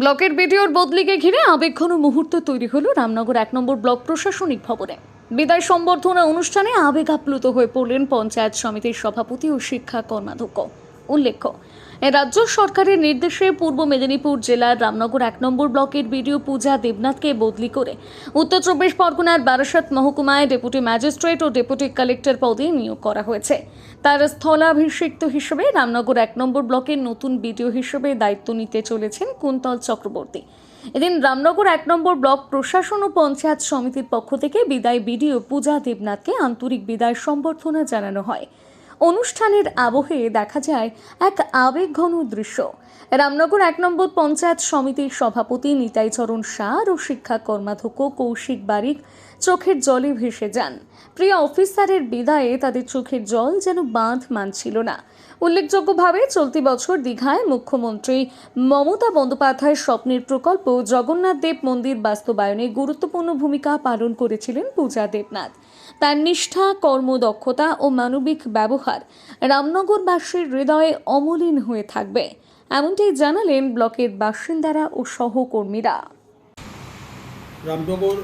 ব্লকের বিডিওর বদলিকে ঘিরে আবেগঘন মুহূর্ত তৈরি হলো রামনগর এক নম্বর ব্লক প্রশাসনিক ভবনে। বিদায় সম্বর্ধনা অনুষ্ঠানে আবেগ আপ্লুত হয়ে পড়লেন পঞ্চায়েত সমিতির সভাপতি ও শিক্ষা কর্মাধ্যক্ষ। উল্লেখ্য। রাজ্য সরকারের নির্দেশে পূর্ব মেদিনীপুর জেলার রামনগর এক নম্বর ব্লকের বিডিও পূজা দেবনাথকে বদলি করে উত্তর চব্বিশ পরগনার বারাসাত মহকুমায় ডেপুটি ম্যাজিস্ট্রেট ও ডেপুটি কালেক্টর পদে নিয়োগ করা হয়েছে। তার স্থলাভিষিক্ত হিসেবে রামনগর এক নম্বর ব্লকের নতুন বিডিও হিসেবে দায়িত্ব নিতে চলেছেন কুন্তল চক্রবর্তী। এদিন রামনগর এক নম্বর ব্লক প্রশাসন ও পঞ্চায়েত সমিতির পক্ষ থেকে বিদায় বিডিও পূজা দেবনাথকে আন্তরিক বিদায় সম্বর্ধনা জানানো হয়। অনুষ্ঠানের আবহে দেখা যায় এক আবেগঘন দৃশ্য। রামনগর এক নম্বর পঞ্চায়েত সমিতির সভাপতি নিতাই চরণ শাহ ও শিক্ষা কর্মাধ্যক্ষ কৌশিক বারিক চোখের জলে ভেসে যান। প্রিয় অফিসারের বিদায়ে তাদের চোখের জল যেন বাঁধ মানছিল না। উল্লেখযোগ্যভাবে চলতি বছর দীঘায় মুখ্যমন্ত্রী মমতা বন্দ্যোপাধ্যায়ের স্বপ্নের প্রকল্প জগন্নাথ দেব মন্দির বাস্তবায়নে গুরুত্বপূর্ণ ভূমিকা পালন করেছিলেন পূজা দেবনাথ। তার নিষ্ঠা, কর্মদক্ষতা ও মানবিক ব্যবহার রামনগরবাসীর হৃদয়ে অমলিন হয়ে থাকবে। এমনটাই জানালেন ব্লকের বাসিন্দারা ও সহকর্মীরা। রামনগর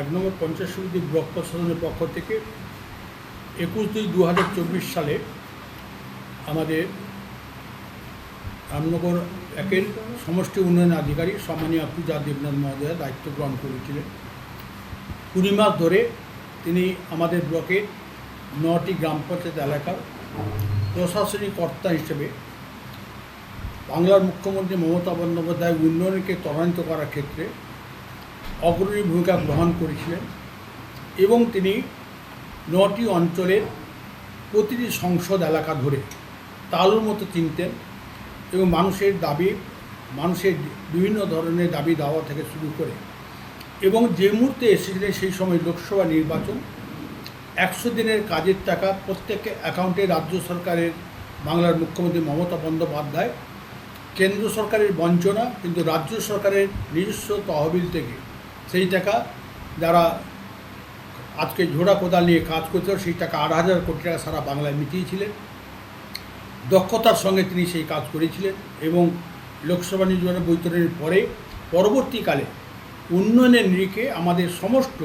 এক নম্বর পঞ্চায়েত সমিতি ব্লক প্রশাসনের পক্ষ থেকে একুশ দুই দু সালে আমাদের রামনগর একের সমষ্টি উন্নয়ন আধিকারিক সম্মানীয় পূজা দেবনাথ মহোদয়া দায়িত্ব গ্রহণ করেছিলেন। কুড়ি মাস ধরে তিনি আমাদের ব্লকের নটি গ্রাম পঞ্চায়েত এলাকার প্রশাসনিক কর্তা হিসেবে বাংলার মুখ্যমন্ত্রী মমতা বন্দ্যোপাধ্যায় উন্নয়নকে ত্বরান্বিত করার ক্ষেত্রে অগ্রণী ভূমিকা গ্রহণ করেছিলেন এবং তিনি নটি অঞ্চলের প্রতিটি সংসদ এলাকা ধরে তালুর মতো চিনতেন এবং মানুষের দাবি, মানুষের বিভিন্ন ধরনের দাবি দাওয়া থেকে শুরু করে এবং যে মুহূর্তে এসেছিলেন সেই সময় লোকসভা নির্বাচন একশো দিনের কাজের টাকা প্রত্যেক অ্যাকাউন্টে রাজ্য সরকারের, বাংলার মুখ্যমন্ত্রী মমতা বন্দ্যোপাধ্যায়, কেন্দ্র সরকারের বঞ্চনা, কিন্তু রাজ্য সরকারের নিজস্ব তহবিল থেকে সেই টাকা যারা আজকে ঝোড়া কোদাল নিয়ে কাজ করছিল, সেই টাকা আট হাজার কোটি টাকা সারা বাংলায় মিটিয়েছিলেন। দক্ষতার সঙ্গে তিনি সেই কাজ করেছিলেন এবং লোকসভা নির্বাচনের বৈতরণের পরে পরবর্তীকালে উন্নয়নের নিরিখে আমাদের সমস্ত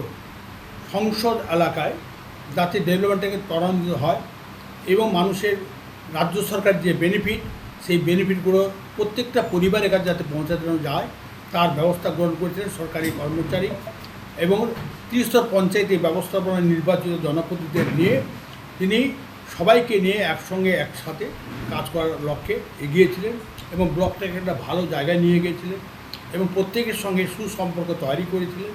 সংসদ এলাকায় যাতে ডেভেলপমেন্টটাকে ত্বরান্বিত হয় এবং মানুষের রাজ্য সরকার যে বেনিফিট সেই বেনিফিটগুলো প্রত্যেকটা পরিবারের কাছে যাতে পৌঁছানো যায়, তার ব্যবস্থা গ্রহণ করেছিলেন সরকারি কর্মচারী এবং ত্রিস্তর পঞ্চায়েতে ব্যবস্থাপনা নির্বাচিত জনপ্রতিনিধিদের নিয়ে তিনি সবাইকে নিয়ে একসঙ্গে, একসাথে কাজ করার লক্ষ্যে এগিয়েছিলেন এবং ব্লকটাকে একটা ভালো জায়গায় নিয়ে গিয়েছিলেন এবং প্রত্যেকের সঙ্গে সুসম্পর্ক তৈরি করেছিলেন।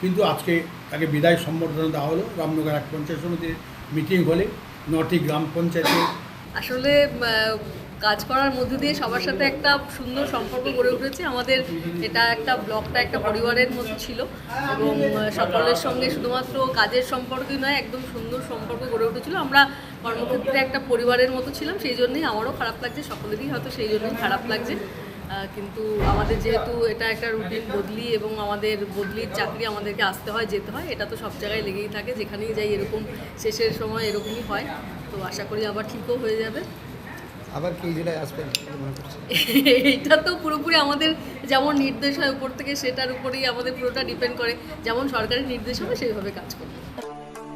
কিন্তু আজকে তাকে বিদায় সম্বর্ধনা দেওয়া হলো রামনগর এক পঞ্চায়েত সমিতির মিটিং হলে, নটি গ্রাম পঞ্চায়েতে। আসলে কাজ করার মধ্যে দিয়ে সবার সাথে একটা সুন্দর সম্পর্ক গড়ে উঠেছে। আমাদের এটা একটা ব্লকটা একটা পরিবারের মতো ছিল এবং সকলের সঙ্গে শুধুমাত্র কাজের সম্পর্কই নয়, একদম সুন্দর সম্পর্ক গড়ে উঠেছিল। আমরা কর্মক্ষেত্রে একটা পরিবারের মতো ছিলাম, সেই জন্যই আমারও খারাপ লাগছে, সকলেরই হয়তো সেই জন্যই খারাপ লাগছে। কিন্তু আমাদের যেহেতু এটা একটা রুটিন বদলি এবং আমাদের বদলির চাকরি আমাদেরকে আসতে হয় যেতে হয় এটা তো সব জায়গায় লেগেই থাকে যেখানেই যাই এরকম শেষের সময় এরকমই হয়। তো আশা করি আবার ঠিকও হয়ে যাবে। আবার কি জেলায় আসবেন বলে এটা তো পুরোপুরি আমাদের যেমন নির্দেশ হয় উপর থেকে সেটার উপরেই আমাদের পুরোটা ডিপেন্ড করে। যেমন সরকারের নির্দেশ হবে সেইভাবে কাজ করবে।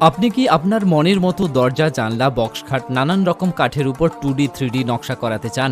আপনি কি আপনার মনের মতো দরজা জানলা বক্স খাট নানান রকম কাঠের উপর টু ডি থ্রি ডি নকশা করাতে চান?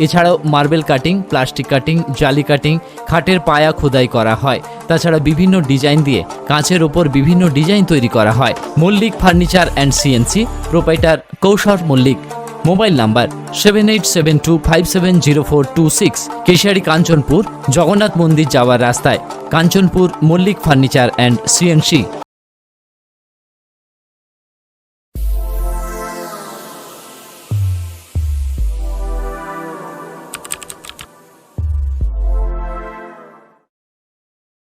এছাড়াও মার্বেল কাটিং, প্লাস্টিক কাটিং, জালি কাটিং, খাটের পায়া খোদাই করা হয়। তাছাড়া বিভিন্ন ডিজাইন দিয়ে কাঁচের ওপর বিভিন্ন ডিজাইন তৈরি করা হয়। Mallick furniture and CNC proprietor Koushar Mallick. Mobile number seven eight seven two five seven zero four two six, Keshiary Kanchanpur, Jagannath মন্দির যাওয়ার রাস্তায়। Kanchanpur Mallick furniture and CNC